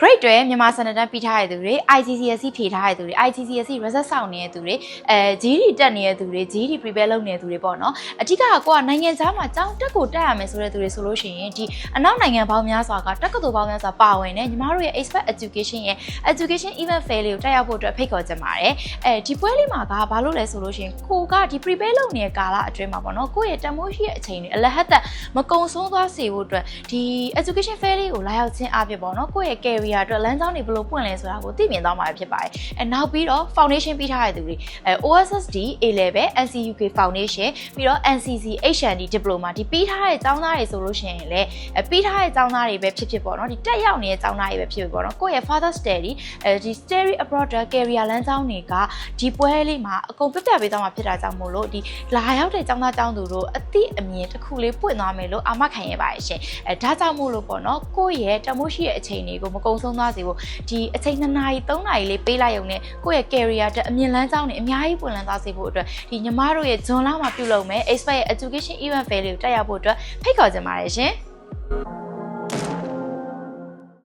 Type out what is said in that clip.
grade တွေမြန်မာစံတန်းပြီးထားတဲ့သူတွေ IGCSE ဖြေထားတဲ့သူတွေ IGCSE result စောင့်နေတဲ့သူတွေအဲ GD တက်နေတဲ့သူတွေ GD prepare လုပ်နေတဲ့သူတွေပေါ့နော်အဓိကကကိုကနိုင်ငံခြားမှာကျောင်းတက်ကိုတက်ရမယ်ဆိုတဲ့သူတွေဆိုလို့ရှိရင်ဒီအနောက်နိုင်ငံပေါင်းများစွာကတက္ကသိုလ်ပေါင်းများစွာပါဝင်တယ်ညီမတို့ရဲ့ expert education ရဲ့ education event fair လေးကိုတက်ရောက်ဖို့အတွက်ဖိတ်ခေါ်ချင်ပါတယ်အဲဒီပွဲလေးမှာကဘာလို့လဲဆိုလို့ရှိရင်ကိုကဒီ prepare လုပ်နေတဲ့ကာလအတွင်းမှာပေါ့နော်ကိုယ့်ရဲ့တမိုးရှိရဲ့အချိန်တွေအလဟတ်တက်မကုံဆုံးသွားစေဖို့အတွက်ဒီ education fair လေးကိုလာရောက်ခြင်းအဖြစ်ပေါ့နော်ကိုယ့်ရဲ့ career အတွက်လမ်းကြောင်းတွေဘယ်လိုပွင့်လဲဆိုတာကိုသိမြင်သွားမှာဖြစ်ပါတယ်အဲနောက်ပြီးတော့ foundation ပြီးထားတဲ့သူတွေအဲ OSSD A level NCUK foundation ပြီးတော့ NCC HND diploma ဒီပြီးထားတဲ့ကျောင်းသားတွေဆိုလို့ရှိရင်လည်းအဲပြီးထားတဲ့ကျောင်းသားတွေပဲဖြစ်ဖြစ်ပေါ့နော်ဒီတက်ရောက်နေတဲ့ကျောင်းသားတွေပဲဖြစ်ဖြစ်ပေါ့နော်ကိုယ့်ရဲ့ father study အဲဒီ study abroad career လမ်းကြောင်းတွေကဒီပွဲလေးမှာအကုန်ပြပြပေးသွားမှာဖြစ်တာကြောင့်မို့လို့ဒီလာရောက်တဲ့ကျောင်းသားကျောင်းသူတို့အသိအမြင်တစ်ခုလေးပွင့်သွားမယ်လို့အာမခံရပါတယ်ရှင်အဲဒါကြောင့်မို့လို့ပေါ့နော်ကိုယ့်ရဲ့တမိုးရှိရဲ့အချိန်တွေကိုမကုံဆုံးသွားစေဖို့ဒီအချိန်2နာရီ3နာရီလေးပေးလိုက်ရုံနဲ့ကိုယ့်ရဲ့ career အတွက်အမြင်လမ်းကြောင်းတွေအများကြီးပွင့်လန်းသွားစေဖို့အတွက်ဒီညီမတို့ရဲ့ဇွန်လမှာပြုလုပ်မယ် expert ရဲ့ education event fair လေးကိုတက်ရောက်ဖို့အတွက်ဖိတ်ခေါ်ချင်ပါတယ်ရှင်